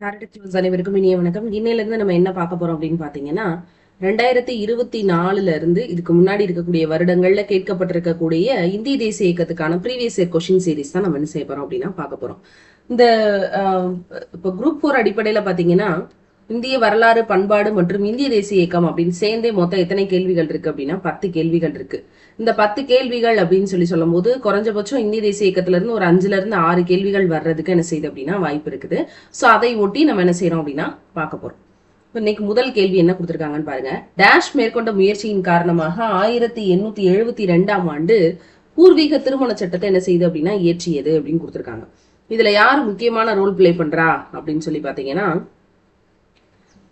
அனைவருக்கும் இனிய வணக்கம். இன்னையிலிருந்து நம்ம என்ன பார்க்க போறோம் அப்படின்னு பாத்தீங்கன்னா ரெண்டாயிரத்தி இருபத்தி நாலுல இருந்து இதுக்கு முன்னாடி இருக்கக்கூடிய வருடங்கள்ல கேட்கப்பட்டிருக்கக்கூடிய இந்திய தேசிய இயக்கத்துக்கான ப்ரீவியஸ் இயர் கொஷின் சீரிஸ் தான் நம்ம என்ன செய்ய போறோம் அப்படின்னா பார்க்க போறோம். இந்த ஆஹ், இப்போ குரூப் ஃபோர் அடிப்படையில பாத்தீங்கன்னா இந்திய வரலாறு பண்பாடு மற்றும் இந்திய தேசிய இயக்கம் அப்படின்னு சேர்ந்தே மொத்தம் எத்தனை கேள்விகள் இருக்கு அப்படின்னா பத்து கேள்விகள் இருக்கு. இந்த பத்து கேள்விகள் அப்படின்னு சொல்லி சொல்லும் போது குறைஞ்சபட்சம் இந்திய தேசிய இயக்கத்துல இருந்து ஒரு அஞ்சுல இருந்து ஆறு கேள்விகள் வர்றதுக்கு என்ன செய்யுது அப்படின்னா வாய்ப்பு இருக்குது. ஸோ அதை ஒட்டி நம்ம என்ன செய்யறோம் அப்படின்னா பார்க்க போறோம். இன்னைக்கு முதல் கேள்வி என்ன கொடுத்துருக்காங்கன்னு பாருங்க. டேஷ் மேற்கொண்ட முயற்சியின் காரணமாக ஆயிரத்தி எண்ணூத்தி எழுபத்தி ரெண்டாம் ஆண்டு பூர்வீக திருமண சட்டத்தை என்ன செய்யுது அப்படின்னா இயற்றியது அப்படின்னு கொடுத்துருக்காங்க. இதுல யார் முக்கியமான ரோல் ப்ளே பண்றா அப்படின்னு சொல்லி பாத்தீங்கன்னா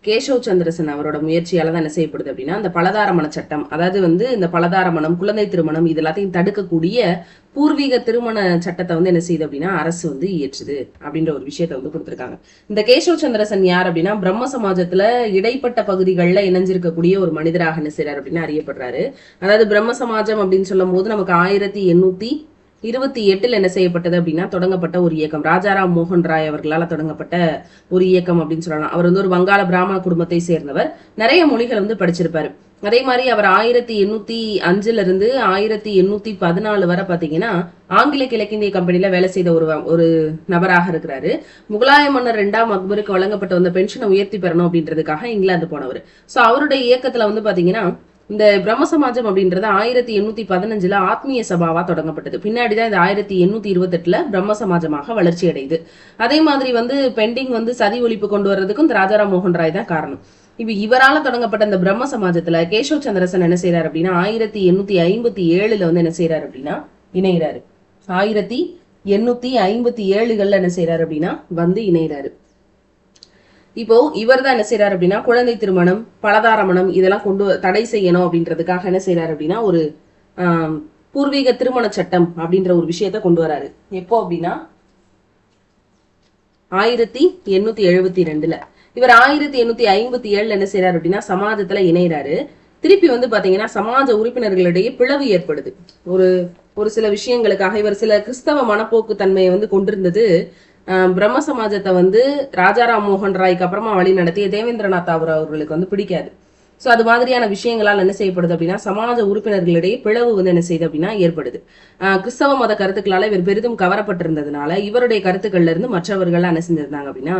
கேசவ் சந்திரசன் அவரோட முயற்சியால தான் என்ன செய்யப்படுது அப்படின்னா அந்த பலதாரமண சட்டம் அதாவது வந்து இந்த பலதாரமணம் குழந்தை திருமணம் இது எல்லாத்தையும் தடுக்கக்கூடிய பூர்வீக திருமண சட்டத்தை வந்து என்ன செய்யுது அப்படின்னா அரசு வந்து இயற்றுது அப்படின்ற ஒரு விஷயத்த வந்து கொடுத்துருக்காங்க. இந்த கேசவ் சந்திரசன் யார் அப்படின்னா பிரம்ம சமாஜத்துல இடைப்பட்ட பகுதிகளில் இணைஞ்சிருக்கக்கூடிய ஒரு மனிதராக என்ன செய்யறாரு அப்படின்னு அறியப்படுறாரு. அதாவது பிரம்ம சமாஜம் அப்படின்னு சொல்லும் போது நமக்கு ஆயிரத்தி எண்ணூத்தி இருபத்தி எட்டுல என்ன செய்யப்பட்டது அப்படின்னா தொடங்கப்பட்ட ஒரு இயக்கம். ராஜாராம் மோகன் ராய் அவர்களால் தொடங்கப்பட்ட ஒரு இயக்கம் அப்படின்னு சொல்லலாம். அவர் வந்து ஒரு வங்காள பிராமண குடும்பத்தை சேர்ந்தவர். நிறைய மொழிகள் வந்து படிச்சிருப்பாரு. அதே மாதிரி அவர் ஆயிரத்தி எண்ணூத்தி அஞ்சுல இருந்து ஆயிரத்தி எண்ணூத்தி பதினாலு வரை பாத்தீங்கன்னா ஆங்கில கிழக்கிந்திய கம்பெனில வேலை செய்த ஒரு ஒரு நபராக இருக்கிறாரு. முகலாய மன்னர் ரெண்டாம் அக்பருக்கு வழங்கப்பட்ட வந்த பென்ஷனை உயர்த்தி பெறணும் அப்படின்றதுக்காக இங்கிலாந்து போனவர். சோ அவருடைய இயக்கத்துல வந்து பாத்தீங்கன்னா இந்த பிரம்ம சமாஜம் அப்படின்றது ஆயிரத்தி எண்ணூத்தி பதினஞ்சுல ஆத்மீய சபாவா தொடங்கப்பட்டது. பின்னாடிதான் இது ஆயிரத்தி எண்ணூத்தி இருபத்தெட்டுல பிரம்ம சமாஜமாக வளர்ச்சி அடையுது. அதே மாதிரி வந்து பெண்டிங் வந்து சதி ஒழிப்பு கொண்டு வர்றதுக்கும் இந்த ராஜாராம் மோகன் ராய் தான் காரணம். இப்ப இவரால தொடங்கப்பட்ட இந்த பிரம்ம சமாஜத்துல கேசவ் சந்திரசன் என்ன செய்யறாரு அப்படின்னா ஆயிரத்தி எண்ணூத்தி ஐம்பத்தி ஏழுல வந்து என்ன செய்யறாரு அப்படின்னா இணைகிறாரு ஆயிரத்தி எண்ணூத்தி ஐம்பத்தி ஏழுகள்ல என்ன செய்யறாரு அப்படின்னா வந்து இணைகிறாரு இப்போ இவர் தான் என்ன செய்யறாரு அப்படின்னா குழந்தை திருமணம் பலதார மணம் இதெல்லாம் கொண்டு தடை செய்யணும் அப்படின்றதுக்காக என்ன செய்யறாரு அப்படின்னா ஒரு பூர்வீக திருமண சட்டம் அப்படின்ற ஒரு விஷயத்த கொண்டு வராரு. எப்போ அப்படின்னா ஆயிரத்தி எண்ணூத்தி எழுபத்தி ரெண்டுல. இவர் ஆயிரத்தி எண்ணூத்தி ஐம்பத்தி ஏழுல என்ன செய்யறாரு அப்படின்னா சமாஜத்துல இணைகிறாரு திருப்பி வந்து பாத்தீங்கன்னா சமாஜ உறுப்பினர்களிடையே பிளவு ஏற்படுது. ஒரு ஒரு சில விஷயங்களுக்காக இவர் சில கிறிஸ்தவ மனப்போக்கு தன்மையை வந்து கொண்டிருந்தது பிரம்ம சமாஜத்தை வந்து ராஜாராம் மோகன் ராய்க்கு அப்புறமா வழி நடத்திய தேவேந்திரநாத் தாகூர் அவர்களுக்கு வந்து பிடிக்காது. சோ அது மாதிரியான விஷயங்களால் என்ன செய்யப்படுது அப்படின்னா சமாஜ உறுப்பினர்களிடையே பிளவு வந்து என்ன செய்யுது அப்படின்னா ஏற்படுது. ஆஹ் கிறிஸ்தவ மத கருத்துக்களால இவர் பெரிதும் கவரப்பட்டிருந்ததுனால இவருடைய கருத்துக்கள்ல இருந்து மற்றவர்கள் என்ன செஞ்சிருந்தாங்க அப்படின்னா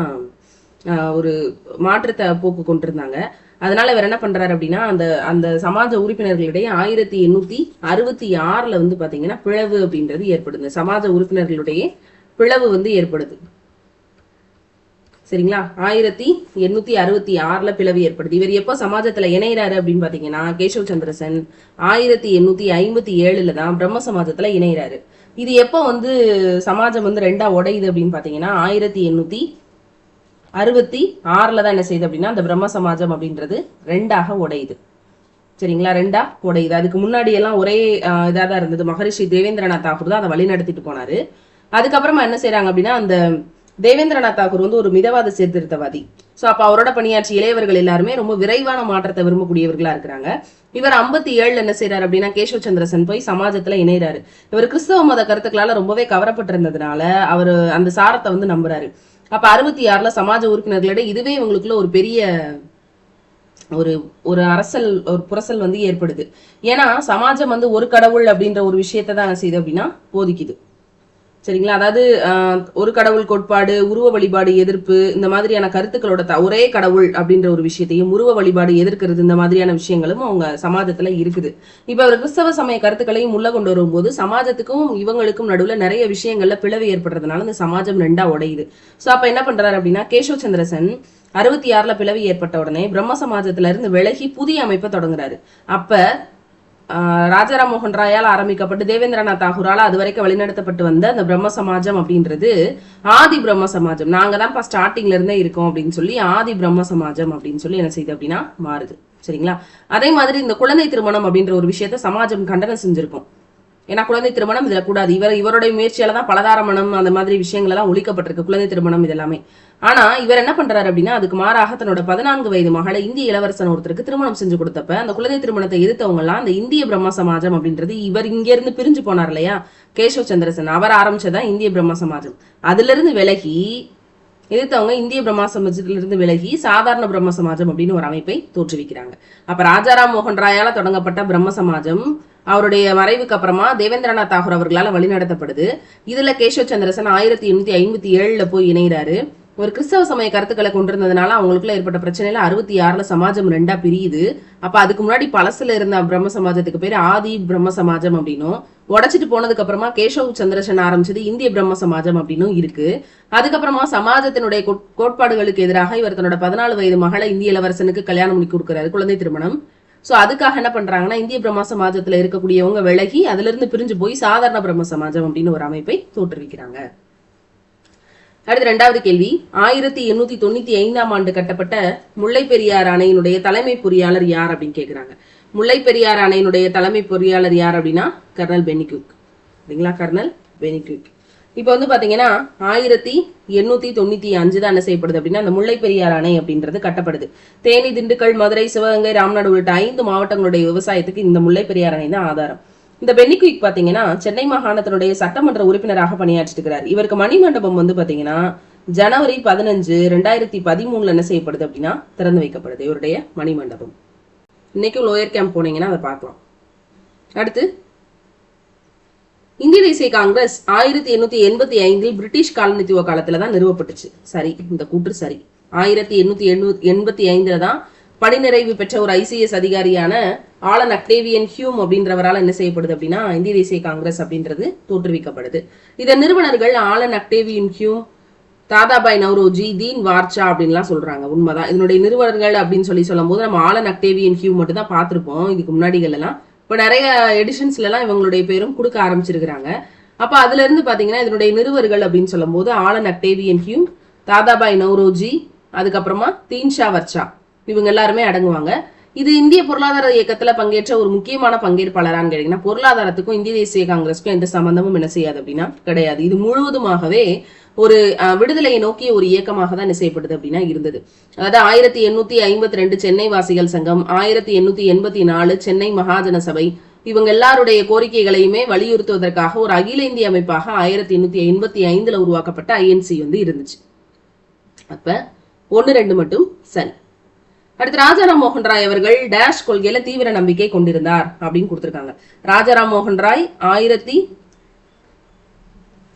ஆஹ் ஒரு மாற்றத்தை போக்கு கொண்டிருந்தாங்க. அதனால இவர் என்ன பண்றாரு அப்படின்னா அந்த அந்த சமாஜ உறுப்பினர்களிடையே ஆயிரத்தி எண்ணூத்தி அறுபத்தி ஆறுல வந்து பாத்தீங்கன்னா பிளவு அப்படின்றது ஏற்படுது. சமாஜ உறுப்பினர்களுடைய பிளவு வந்து ஏற்படுது. சரிங்களா? ஆயிரத்தி எண்ணூத்தி அறுபத்தி ஆறுல பிளவு ஏற்படுது. இவர் எப்போ சமாஜத்துல இணையிறாரு அப்படின்னு பாத்தீங்கன்னா கேசவ் சந்திரசன் ஆயிரத்தி எண்ணூத்தி ஐம்பத்தி ஏழுல தான் பிரம்ம சமாஜத்துல இணையிறாரு. இது எப்போ வந்து சமாஜம் வந்து ரெண்டா உடையுது அப்படின்னு பாத்தீங்கன்னா ஆயிரத்தி எண்ணூத்தி அறுபத்தி ஆறுல தான் என்ன செய்யுது அப்படின்னா அந்த பிரம்ம சமாஜம் அப்படின்றது ரெண்டாக உடையுது. சரிங்களா? ரெண்டா உடையுது. அதுக்கு முன்னாடி எல்லாம் ஒரே ஆஹ், தான் இருந்தது. மகரிஷி தேவேந்திரநாத் தாகூர் தான் அதை வழி நடத்திட்டு போனாரு. அதுக்கப்புறமா என்ன செய்யறாங்க அப்படின்னா அந்த தேவேந்திரநாத் தாகூர் வந்து ஒரு மிதவாத சீர்திருத்தவாதி. ஸோ அப்போ அவரோட பணியாற்றிய இளையவர்கள் எல்லாருமே ரொம்ப விரைவான மாற்றத்தை விரும்பக்கூடியவர்களா இருக்கிறாங்க. இவர் ஐம்பத்தி ஏழுல என்ன செய்யறாரு அப்படின்னா கேசவ சந்திரசன் போய் சமாஜத்துல இணையறாரு இவர் கிறிஸ்தவ மத கருத்துக்களால ரொம்பவே கவரப்பட்டிருந்ததுனால அவர் அந்த சாரத்தை வந்து நம்புறாரு. அப்ப அறுபத்தி ஆறுல சமாஜ உறுப்பினர்களிடையே இதுவே இவங்களுக்குள்ள ஒரு பெரிய ஒரு ஒரு அரசல் ஒரு புரசல் வந்து ஏற்படுது. ஏன்னா சமாஜம் வந்து ஒரு கடவுள் அப்படின்ற ஒரு விஷயத்தை தான் என்ன செய்யுது அப்படின்னா போதிக்குது. சரிங்களா? அதாவது ஒரு கடவுள் கோட்பாடு உருவ வழிபாடு எதிர்ப்பு இந்த மாதிரியான கருத்துக்களோட த- ஒரே கடவுள் அப்படின்ற ஒரு விஷயத்தையும் உருவ வழிபாடு எதிர்க்கிறது இந்த மாதிரியான விஷயங்களும் அவங்க சமாஜத்துல இருக்குது. இப்ப அவர் கிறிஸ்தவ சமய கருத்துக்களையும் உள்ள கொண்டு வரும்போது சமாஜத்துக்கும் இவங்களுக்கும் நடுவுல நிறைய விஷயங்கள்ல பிளவு ஏற்படுறதுனால இந்த சமாஜம் ரெண்டா உடையுது. சோ அப்ப என்ன பண்றாரு அப்படின்னா கேசவ சந்திரசன் அறுபத்தி ஆறுல பிளவு ஏற்பட்ட உடனே பிரம்ம சமாஜத்துல இருந்து விலகி புதிய அமைப்பை தொடங்குறாரு. அப்ப ராஜாராம் மோகன் ராயால் ஆரம்பிக்கப்பட்டு தேவேந்திரநாத் தாகூரால் அது வரைக்கும் வழிநடத்தப்பட்டு வந்த அந்த பிரம்ம சமாஜம் அப்படின்றது ஆதி பிரம்ம சமாஜம். நாங்கள் தான் ஸ்டார்டிங்ல இருந்தே இருக்கோம் அப்படின்னு சொல்லி ஆதி பிரம்ம சமாஜம் அப்படின்னு சொல்லி என்ன செய்யுது அப்படின்னா மாறுது. சரிங்களா? அதே மாதிரி இந்த குழந்தை திருமணம் அப்படின்ற ஒரு விஷயத்த சமாஜம் கண்டனம் செஞ்சிருக்கும். ஏன்னா குழந்தை திருமணம் இதுல கூடாது. இவர் இவருடைய முயற்சியால தான் பலதாரமணம் அந்த மாதிரி விஷயங்கள் எல்லாம் ஒழிக்கப்பட்டிருக்கு. குழந்தை திருமணம் இது எல்லாமே ஆனா இவர் என்ன பண்றாரு அப்படின்னா அதுக்கு மாறாக தன்னோட பதினான்கு வயது மகளை இந்திய இளவரசன் ஒருத்தருக்கு திருமணம் செஞ்சு கொடுத்தப்ப அந்த குழந்தை திருமணத்தை எதிர்த்தவங்க எல்லாம் அந்த இந்திய பிரம்ம சமாஜம் அப்படின்றது இவர் இங்க இருந்து பிரிஞ்சு போனார் இல்லையா? கேசவ சந்திரசன். அவர் ஆரம்பிச்சதான் இந்திய பிரம்ம சமாஜம் அதுல இருந்து விலகி எதிர்த்தவங்க இந்திய பிரம்மா சமாஜத்திலிருந்து விலகி சாதாரண பிரம்ம சமாஜம் அப்படின்னு ஒரு அமைப்பை தோற்றுவிக்கிறாங்க. அப்ப ராஜாராம் மோகன் ராயால தொடங்கப்பட்ட பிரம்ம சமாஜம் அவருடைய மறைவுக்கு அப்புறமா தேவேந்திரநாத் தாகூர் அவர்களால் வழிநடத்தப்படுது. இதுல கேசவ சந்திரசன் ஆயிரத்தி எண்ணூத்தி ஐம்பத்தி ஏழுல போய் இணைகிறாரு ஒரு கிறிஸ்தவ சமய கருத்துக்களை கொண்டிருந்ததுனால அவங்களுக்குள்ள ஏற்பட்ட பிரச்சனையில அறுபத்தி ஆறுல சமாஜம் ரெண்டா பிரியுது. அப்ப அதுக்கு முன்னாடி பழசுல இருந்த பிரம்ம சமாஜத்துக்கு பேர் ஆதி பிரம்ம சமாஜம் அப்படின்னும். உடச்சிட்டு போனதுக்கு அப்புறமா கேசவ் சந்திரசன் ஆரம்பிச்சது இந்திய பிரம்ம சமாஜம் அப்படின்னும் இருக்கு. அதுக்கப்புறமா சமாஜத்தினுடைய கோட்பாடுகளுக்கு எதிராக இவர் தன்னோட பதினாலு வயது மகளை இந்திய இளவரசனுக்கு கல்யாணம் பண்ணி கொடுக்குறாரு குழந்தை திருமணம். ஸோ அதுக்காக என்ன பண்றாங்கன்னா இந்திய பிரம்ம சமாஜத்துல இருக்கக்கூடியவங்க விலகி அதுல இருந்து பிரிஞ்சு போய் சாதாரண பிரம்ம சமாஜம் அப்படின்னு ஒரு அமைப்பை தோற்றுவிக்கிறாங்க. அடுத்து ரெண்டாவது கேள்வி. ஆயிரத்தி எண்ணூத்தி தொண்ணூத்தி ஐந்தாம் ஆண்டு கட்டப்பட்ட முல்லை பெரியார் அணையினுடைய தலைமை பொறியாளர் யார் அப்படின்னு கேக்குறாங்க. முல்லை பெரியார் அணையினுடைய தலைமை பொறியாளர் யார் அப்படின்னா கர்னல் பெனிக்யூக் சரிங்களா கர்னல் பெனிக்யூக் இப்போ வந்து பாத்தீங்கன்னா ஆயிரத்தி எண்ணூத்தி தொண்ணூத்தி அஞ்சு தான் என்ன செய்யப்படுது அப்படின்னா அந்த முல்லை பெரியார் அணை அப்படின்றது கட்டப்படுது. தேனி திண்டுக்கல் மதுரை சிவகங்கை ராம்நாடு உள்ளிட்ட ஐந்து மாவட்டங்களுடைய விவசாயத்துக்கு இந்த முல்லை பெரியார் அணை தான் ஆதாரம். இந்த பென்னிக்விக் பாத்தீங்கன்னா சென்னை மாகாணத்தினுடைய சட்டமன்ற உறுப்பினராக பணியாற்றிட்டு இருக்கிறார் இவருக்கு மணிமண்டபம் வந்து பாத்தீங்கன்னா ஜனவரி பதினஞ்சு ரெண்டாயிரத்தி பதிமூணுல என்ன செய்யப்படுது அப்படின்னா திறந்து வைக்கப்படுது. இவருடைய மணிமண்டபம். இன்னைக்கு லோயர் கேம்ப் போனீங்கன்னா அதை பார்க்கலாம். அடுத்து இந்திய தேசிய காங்கிரஸ் ஆயிரத்தி எண்ணூத்தி எண்பத்தி ஐந்தில் பிரிட்டிஷ் காலனித்துவ காலத்துல தான் நிறுவப்பட்டுச்சு. சரி இந்த கூற்று சரி. ஆயிரத்தி எண்ணூத்தி எண்ணூத்தி எண்பத்தி ஐந்துல தான் பணிநிறைவு பெற்ற ஒரு ஐசிஎஸ் அதிகாரியான ஆலன் அக்டேவியன் ஹியூம் அப்படின்றவரால என்ன செய்யப்படுது அப்படின்னா இந்திய தேசிய காங்கிரஸ் அப்படின்றது தோற்றுவிக்கப்படுது. இதன் நிறுவனர்கள் Allan Octavian Hume Dadabhai Naoroji Dinshaw Wacha அப்படின்லாம் சொல்றாங்க. உண்மைதான். இதனுடைய நிறுவனர்கள் அப்படின்னு சொல்லி சொல்லும் போது நம்ம ஆலன் அக்டேவியன் ஹியூ மட்டும் தான் பார்த்துருப்போம். இதுக்கு முன்னாடிகள் எல்லாம் இப்போ நிறைய எடிஷன்ஸ்லலாம் இவங்களுடைய பேரும் கொடுக்க ஆரம்பிச்சிருக்கிறாங்க. அப்போ அதுல இருந்து இதனுடைய நிறுவர்கள் அப்படின்னு சொல்லும்போது Allan Octavian Hume Dadabhai Naoroji அதுக்கப்புறமா தீன்ஷா வர்ச்சா. இவங்க எல்லாருமே அடங்குவாங்க. இது இந்திய பொருளாதார இயக்கத்துல பங்கேற்ற ஒரு முக்கியமான பங்கேற்பாளரான்னு கேட்டீங்கன்னா பொருளாதாரத்துக்கும் இந்திய தேசிய காங்கிரஸுக்கும் எந்த சம்பந்தமும் என்ன செய்யாது அப்படின்னா கிடையாது. இது முழுவதுமாகவே ஒரு விடுதலையை நோக்கிய ஒரு இயக்கமாக தான் என்ன செய்யப்படுது அப்படின்னா இருந்தது. அதாவது ஆயிரத்தி எண்ணூத்தி ஐம்பத்தி ரெண்டு சென்னை வாசிகள் சங்கம் ஆயிரத்தி எண்ணூத்தி எண்பத்தி நாலு சென்னை மகாஜன சபை இவங்க எல்லாருடைய கோரிக்கைகளையுமே வலியுறுத்துவதற்காக ஒரு அகில இந்திய அமைப்பாக ஆயிரத்தி எண்ணூத்தி எண்பத்தி ஐந்துல உருவாக்கப்பட்ட ஐஎன்சி வந்து இருந்துச்சு. அப்ப ஒன்னு ரெண்டு மட்டும் சரி. அடுத்து ராஜாராம் மோகன் ராய் அவர்கள் டேஷ் கொள்கையில தீவிர நம்பிக்கை கொண்டிருந்தார் அப்படின்னு கொடுத்திருக்காங்க. ராஜாராம் மோகன் ராய் ஆயிரத்தி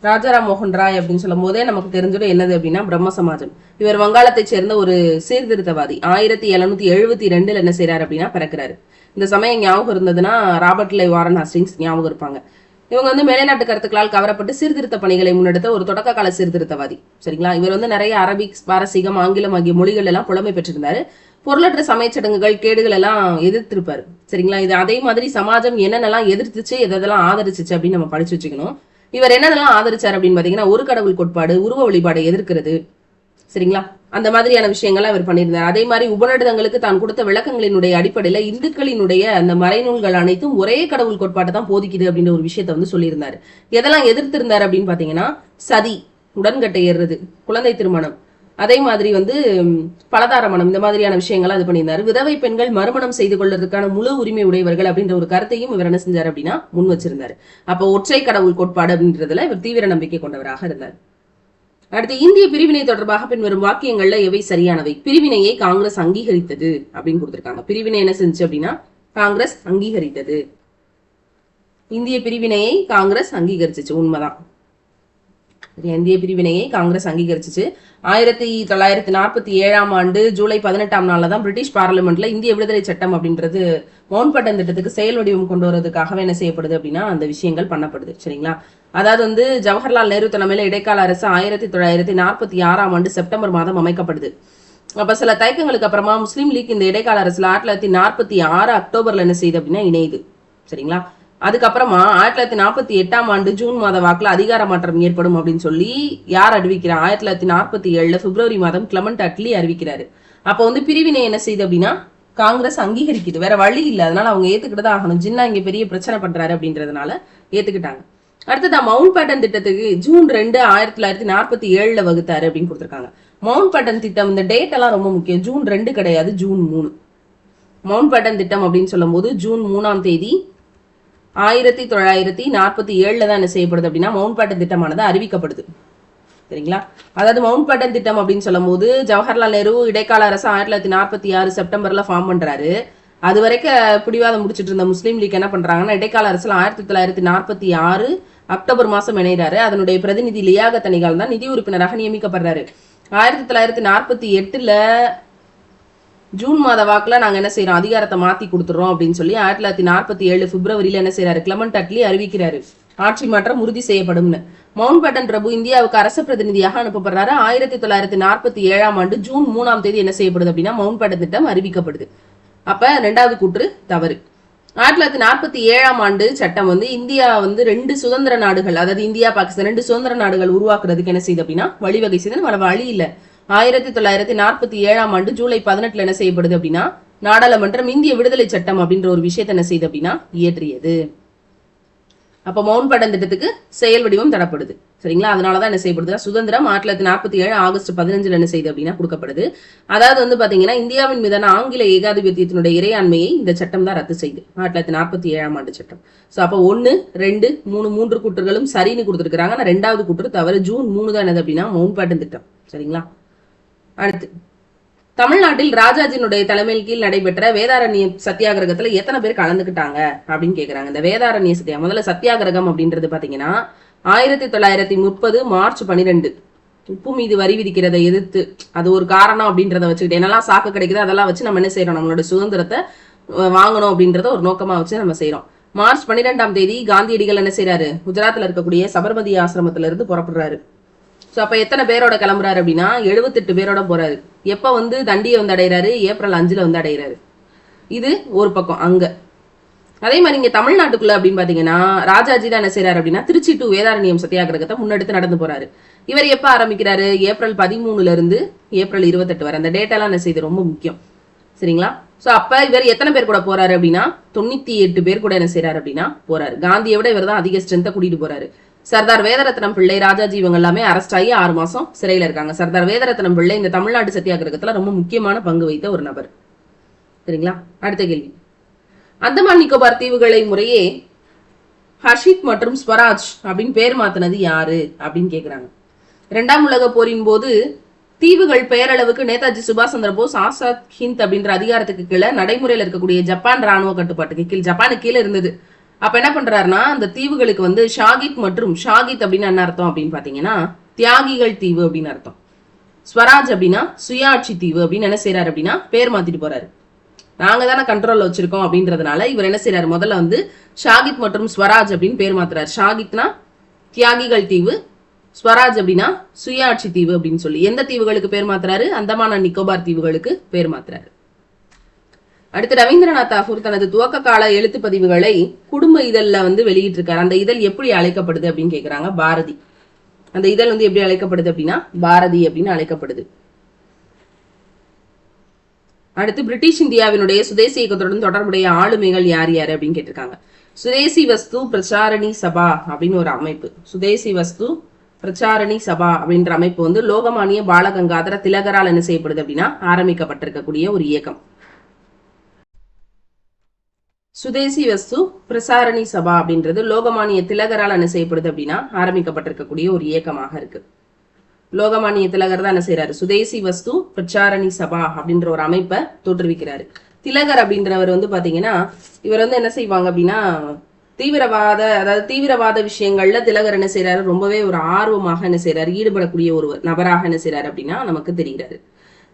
ராஜாராம் மோகன் ராய் அப்படின்னு சொல்லும் போதே நமக்கு தெரிஞ்சிடும் என்னது அப்படின்னா பிரம்ம சமாஜம் இவர் வங்காளத்தை சேர்ந்த ஒரு சீர்திருத்தவாதி. ஆயிரத்தி எழுநூத்தி எழுபத்தி ரெண்டுல என்ன செய்யறாரு அப்படின்னா பிறக்கிறாரு. இந்த சமயம் ஞாபகம் இருந்ததுன்னா ராபர்ட் லை வாரன் ஹாஸ்டிங்ஸ் ஞாபகம் இருப்பாங்க. இவங்க வந்து மேலைநாட்டு கருத்துக்களால் கவரப்பட்டு சீர்திருத்த பணிகளை முன்னெடுத்த ஒரு தொடக்க கால சீர்திருத்தவாதி. சரிங்களா? இவர் வந்து நிறைய அரபிக் பாரசீகம் ஆங்கிலம் ஆகிய மொழிகள் எல்லாம் புலமை பெற்றிருந்தாரு. பொருளற்ற சமயச்சடங்குகள் கேடுகள் எல்லாம் எதிர்த்திருப்பாரு. சரிங்களா? இது அதே மாதிரி சமாஜம் என்னென்னலாம் எதிர்த்துச்சு எதெல்லாம் ஆதரிச்சுச்சு அப்படின்னு நம்ம படிச்சு வச்சுக்கணும். இவர் என்னதெல்லாம் ஆதரிச்சார் அப்படின்னு பாத்தீங்கன்னா ஒரு கடவுள் கோட்பாடு உருவ வழிபாடை எதிர்க்கிறது. சரிங்களா? அந்த மாதிரியான விஷயங்கள்லாம் அவர் பண்ணியிருந்தார். அதே மாதிரி உபநிடதங்களுக்கு தான் கொடுத்த விளக்கங்களினுடைய அடிப்படையில இந்துக்களினுடைய அந்த மறைநூல்கள் அனைத்தும் ஒரே கடவுள் கோட்பாட்டை தான் போதிக்குது அப்படின்ற ஒரு விஷயத்த வந்து சொல்லியிருந்தாரு. எதெல்லாம் எதிர்த்திருந்தார் அப்படின்னு பாத்தீங்கன்னா சதி உடன்கட்டை ஏறுறது குழந்தை திருமணம். அதே மாதிரி வந்து பலதார மனம் இந்த மாதிரியான விஷயங்கள்லாம் இது பண்ணியிருந்தாரு. விதவை பெண்கள் மறுமணம் செய்து கொள்றதுக்கான முழு உரிமை உடையவர்கள் அப்படின்ற ஒரு கருத்தையும் இவர் என்ன செஞ்சார் அப்படின்னா முன் வச்சிருந்தாரு. அப்போ ஒற்றை கடவுள் கோட்பாடு அப்படின்றதுல இவர் தீவிர நம்பிக்கை கொண்டவராக இருந்தார். அடுத்து இந்திய பிரிவினை தொடர்பாக பின்வரும் வாக்கியங்கள்ல எவை சரியானவை? பிரிவினையை காங்கிரஸ் அங்கீகரித்தது அப்படின்னு கொடுத்திருக்காங்க. பிரிவினை என்ன செஞ்சு அப்படின்னா காங்கிரஸ் அங்கீகரித்தது. இந்திய பிரிவினையை காங்கிரஸ் அங்கீகரிச்சிச்சு. உண்மைதான். இந்திய பிரிவினையை காங்கிரஸ் அங்கீகரிச்சிச்சு. ஆயிரத்தி தொள்ளாயிரத்தி நாற்பத்தி ஏழாம் ஆண்டு ஜூலை பதினெட்டாம் நாளில் தான் பிரிட்டிஷ் பார்லிமெண்ட்ல இந்திய விடுதலை சட்டம் அப்படின்றது மவுண்ட் பட்டன் திட்டத்துக்கு செயல் வடிவம் கொண்டு வரதுக்காகவே என்ன செய்யப்படுது அப்படின்னா அந்த விஷயங்கள் பண்ணப்படுது. சரிங்களா? அதாவது வந்து ஜவஹர்லால் நேரு தலைமையில இடைக்கால அரசு ஆயிரத்தி தொள்ளாயிரத்தி நாற்பத்தி ஆறாம் ஆண்டு செப்டம்பர் மாதம் அமைக்கப்படுது. அப்ப சில தயக்கங்களுக்கு அப்புறமா முஸ்லீம் லீக் இந்த இடைக்கால அரசுல ஆயிரத்தி தொள்ளாயிரத்தி நாற்பத்தி ஆறு அக்டோபர்ல என்ன செய்யுது அப்படின்னா இணையுது. சரிங்களா? அதுக்கப்புறமா ஆயிரத்தி தொள்ளாயிரத்தி நாற்பத்தி எட்டாம் ஆண்டு ஜூன் மாத வாக்கில் அதிகார மாற்றம் ஏற்படும் அப்படின்னு சொல்லி யார் அறிவிக்கிறார் ஆயிரத்தி தொள்ளாயிரத்தி நாற்பத்தி ஏழுல பிப்ரவரி மாதம் கிளமண்ட் அட்லி அறிவிக்கிறாரு. அப்போ வந்து பிரிவினை என்ன செய்யுது அப்படின்னா காங்கிரஸ் அங்கீகரிக்குது. வேற வழி இல்லை. அதனால அவங்க ஏத்துக்கிட்டு தான் ஆகணும். ஜின்னா இங்க பெரிய பிரச்சனை பண்றாரு அப்படின்றதுனால ஏத்துக்கிட்டாங்க. அடுத்ததா மவுண்ட் பேட்டன் திட்டத்துக்கு ஜூன் ரெண்டு ஆயிரத்தி தொள்ளாயிரத்தி நாற்பத்தி ஏழுல வகுத்தாரு அப்படின்னு கொடுத்துருக்காங்க. மவுண்ட் பேட்டன் திட்டம் இந்த டேட் எல்லாம் ரொம்ப முக்கியம். ஜூன் ரெண்டு கிடையாது ஜூன் மூணு. மவுண்ட் பேட்டன் திட்டம் அப்படின்னு சொல்லும்போது ஜூன் மூணாம் தேதி ஆயிரத்தி தொள்ளாயிரத்தி நாற்பத்தி ஏழுல தான் என்ன செய்யப்படுது அப்படின்னா மவுண்ட் பேட்டன் திட்டமானது அறிவிக்கப்படுது. சரிங்களா? அதாவது மவுண்ட் பேட்டன் திட்டம் அப்படின்னு சொல்லும் போது ஜவஹர்லால் நேரு இடைக்கால அரசு ஆயிரத்தி தொள்ளாயிரத்தி நாற்பத்தி ஆறு செப்டம்பர்ல ஃபார்ம் பண்றாரு. அது வரைக்கும் பிடிவாதம் முடிச்சிட்டு இருந்த முஸ்லீம் லீக் என்ன பண்றாங்கன்னா இடைக்கால அரசுல ஆயிரத்தி தொள்ளாயிரத்தி நாற்பத்தி ஆறு அக்டோபர் மாசம் இணைகிறாரு. அதனுடைய பிரதிநிதி லியாக தனிகால் தான் நிதி உறுப்பினராக நியமிக்கப்படுறாரு. ஆயிரத்தி தொள்ளாயிரத்தி நாற்பத்தி எட்டுல ஜூன் மாத வாக்குல நாங்க என்ன செய்யறோம் அதிகாரத்தை மாத்தி கொடுத்துறோம் அப்படின்னு சொல்லி ஆயிரத்தி தொள்ளாயிரத்தி நாற்பத்தி ஏழு பிப்ரவரியில என்ன செய்யறாரு கிளமண்ட் அட்லி அறிவிக்கிறாரு. ஆட்சி மாற்றம் உறுதி செய்யப்படும்னு. மவுண்ட் பேட்டன் பிரபு இந்தியாவுக்கு அரசு பிரதிநிதியாக அனுப்பப்படுறாரு. ஆயிரத்தி தொள்ளாயிரத்தி நாற்பத்தி ஏழாம் ஆண்டு ஜூன் மூணாம் தேதி என்ன செய்யப்படுது அப்படின்னா மவுண்ட் பேட்டன் திட்டம் அறிவிக்கப்படுது. அப்ப ரெண்டாவது கூற்று தவறு. ஆயிரத்தி தொள்ளாயிரத்தி நாற்பத்தி ஏழாம் ஆண்டு சட்டம் வந்து இந்தியா வந்து ரெண்டு சுதந்திர நாடுகள் அதாவது இந்தியா பாகிஸ்தான் ரெண்டு சுதந்திர நாடுகள் உருவாக்குறதுக்கு என்ன செய்யுது அப்படின்னா வழிவகை செய்து வர வழி இல்லை. ஆயிரத்தி தொள்ளாயிரத்தி நாற்பத்தி ஏழாம் ஆண்டு ஜூலை பதினெட்டுல என்ன செய்யப்படுது அப்படின்னா நாடாளுமன்றம் இந்திய விடுதலை சட்டம் அப்படின்ற ஒரு விஷயத்தை என்ன செய்யுது அப்படின்னா இயற்றியது. அப்ப மவுண்ட் பேட்டன் திட்டத்துக்கு செயல் வடிவம் தரப்படுது. சரிங்களா? அதனாலதான் என்ன செய்யப்படுது சுதந்திரம் ஆயிரத்தி தொள்ளாயிரத்தி நாற்பத்தி ஏழு ஆகஸ்ட் பதினஞ்சுல என்ன செய்யுது அப்படின்னா கொடுக்கப்படுது. அதாவது வந்து பாத்தீங்கன்னா இந்தியாவின் மீதான ஆங்கில ஏகாதிபத்தியத்தினுடைய இறையாண்மையை இந்த சட்டம் தான் ரத்து செய்யுது ஆயிரத்தி தொள்ளாயிரத்தி நாற்பத்தி ஏழாம் ஆண்டு சட்டம். சோ அப்ப ஒன்னு ரெண்டு மூணு மூன்று கூற்றுகளும் சரின்னு கொடுத்துருக்காங்க ஆனா ரெண்டாவது கூற்று தவிர ஜூன் மூணு தான் என்னது அப்படின்னா மவுண்ட் பேட்டன் திட்டம் சரிங்களா? அடுத்து தமிழ்நாட்டில் ராஜாஜினுடைய தலைமையில் கீழ் நடைபெற்ற வேதாரண்ய சத்தியாகிரகத்துல எத்தனை பேர் கலந்துக்கிட்டாங்க அப்படின்னு கேக்குறாங்க. இந்த வேதாரண்ய சத்தியா முதல்ல சத்தியாகிரகம் அப்படின்றது பாத்தீங்கன்னா ஆயிரத்தி தொள்ளாயிரத்தி முப்பது மார்ச் பனிரெண்டு உப்பு மீது வரி விதிக்கிறதை எதிர்த்து அது ஒரு காரணம் அப்படின்றத வச்சுக்கிட்டு என்னெல்லாம் சாக்கு கிடைக்குதோ அதெல்லாம் வச்சு நம்ம என்ன செய்யறோம்? நம்மளோட சுதந்திரத்தை வாங்கணும் அப்படின்றத ஒரு நோக்கமா வச்சு நம்ம செய்யறோம். மார்ச் பன்னிரெண்டாம் தேதி காந்தியடிகள் என்ன செய்யறாரு குஜராத்ல இருக்கக்கூடிய சபர்மதி ஆசிரமத்துல இருந்து புறப்படுறாரு. ஸோ அப்போ எத்தனை பேரோட கிளம்புறாரு அப்படின்னா எழுபத்தெட்டு பேரோட போறாரு. எப்போ வந்து தண்டியை வந்து அடைகிறாரு ஏப்ரல் அஞ்சில் வந்து அடைகிறாரு. இது ஒரு பக்கம் அங்கே. அதே மாதிரி இங்கே தமிழ்நாட்டுக்குள்ள அப்படின்னு பார்த்தீங்கன்னா ராஜாஜி தான் என்ன செய்யறாரு அப்படின்னா திருச்சி டு வேதாரண்யம் சத்தியாகிரகத்தை முன்னெடுத்து நடந்து போறாரு. இவர் எப்போ ஆரம்பிக்கிறாரு? ஏப்ரல் பதிமூணுல இருந்து ஏப்ரல் இருபத்தெட்டு வரை. அந்த டேட்டாலாம் என்ன செய்யுது? ரொம்ப முக்கியம். சரிங்களா? ஸோ அப்போ இவர் எத்தனை பேர் கூட போறாரு அப்படின்னா தொண்ணூத்தி எட்டு பேர் கூட என்ன செய்யறாரு அப்படின்னா போறாரு. காந்தியை விட இவர் தான் அதிக ஸ்ட்ரென்த்தை கூட்டிட்டு போறாரு. சர்தார் வேதரத்னம் பிள்ளை ராஜாஜி இவங்க எல்லாமே அரெஸ்ட் ஆகி ஆறு மாசம் சிறையில இருக்காங்க. சர்தார் வேதரத்னம் பிள்ளை இந்த தமிழ்நாடு சத்தியாகிரகத்துல ரொம்ப முக்கியமான பங்கு வைத்த ஒரு நபர். சரிங்களா? அடுத்த கேள்வி. அந்தமான் நிக்கோபார் தீவுகளை முறையே ஹர்ஷித் மற்றும் ஸ்வராஜ் அப்படின்னு பேர் மாத்தினது யாரு அப்படின்னு கேக்குறாங்க. இரண்டாம் உலக போரின் போது தீவுகள் பெயரளவுக்கு நேதாஜி சுபாஷ் சந்திர போஸ் ஆசாத் ஹிந்த் அப்படின்ற அதிகாரத்துக்கு கீழே நடைமுறையில் இருக்கக்கூடிய ஜப்பான் ராணுவ கட்டுப்பாட்டுக்கு கீழ் ஜப்பானுக்கு கீழே இருந்தது. அப்ப என்ன பண்றாருன்னா அந்த தீவுகளுக்கு வந்து ஷாகித் மற்றும் ஷாகித் அப்படின்னு என்ன அர்த்தம் அப்படின்னு பாத்தீங்கன்னா தியாகிகள் தீவு அப்படின்னு அர்த்தம். ஸ்வராஜ் அப்படின்னா சுயாட்சி தீவு அப்படின்னு என்ன செய்யறாரு அப்படின்னா பேர் மாத்திட்டு போறாரு. நாங்க தானே கண்ட்ரோல்ல வச்சிருக்கோம் அப்படின்றதுனால இவர் என்ன செய்யறாரு முதல்ல வந்து ஷாகித் மற்றும் ஸ்வராஜ் அப்படின்னு பேர் மாத்துறாரு. ஷாகித்னா தியாகிகள் தீவு ஸ்வராஜ் அப்படின்னா சுயாட்சி தீவு அப்படின்னு சொல்லி எந்த தீவுகளுக்கு பேர் மாத்துறாரு? அந்தமான நிக்கோபார் தீவுகளுக்கு பேர் மாத்துறாரு. அடுத்து ரவீந்திரநாத் தாகூர் தனது துவக்க கால எழுத்து பதிவுகளை குடும்ப இதழ்ல வந்து வெளியிட்டிருக்காரு. அந்த இதழ் எப்படி அழைக்கப்படுது அப்படின்னு கேக்குறாங்க. பாரதி. அந்த இதழ் வந்து எப்படி அழைக்கப்படுது அப்படின்னா பாரதி அப்படின்னு அழைக்கப்படுது. அடுத்து பிரிட்டிஷ் இந்தியாவினுடைய சுதேசி இயக்கத்துடன் தொடர்புடைய ஆளுமைகள் யார் யார் அப்படின்னு கேட்டிருக்காங்க. சுதேசி வஸ்து பிரச்சாரணி சபா அப்படின்னு ஒரு அமைப்பு. சுதேசி வஸ்து பிரச்சாரணி சபா அப்படின்ற அமைப்பு வந்து லோகமானிய பாலகங்காதர திலகரால் என்ன செய்யப்படுது அப்படின்னா ஆரம்பிக்கப்பட்டிருக்கக்கூடிய ஒரு இயக்கம். சுதேசி வஸ்து பிரசாரணி சபா அப்படின்றது லோகமானிய திலகரால் என்ன செய்யப்படுது அப்படின்னா ஆரம்பிக்கப்பட்டிருக்கக்கூடிய ஒரு இயக்கமாக இருக்கு. லோகமானிய திலகர் தான் என்ன செய்யறாரு சுதேசி வஸ்து பிரச்சாரணி சபா அப்படின்ற ஒரு அமைப்பை தோற்றுவிக்கிறாரு. திலகர் அப்படின்றவர் வந்து பாத்தீங்கன்னா இவர் வந்து என்ன செய்வாங்க அப்படின்னா தீவிரவாத அதாவது தீவிரவாத விஷயங்கள்ல திலகர் என்ன செய்யறாரு ரொம்பவே ஒரு ஆர்வமாக என்ன செய்யறாரு ஈடுபடக்கூடிய ஒரு நபராக என்ன செய்யறாரு அப்படின்னா நமக்கு தெரிகிறாரு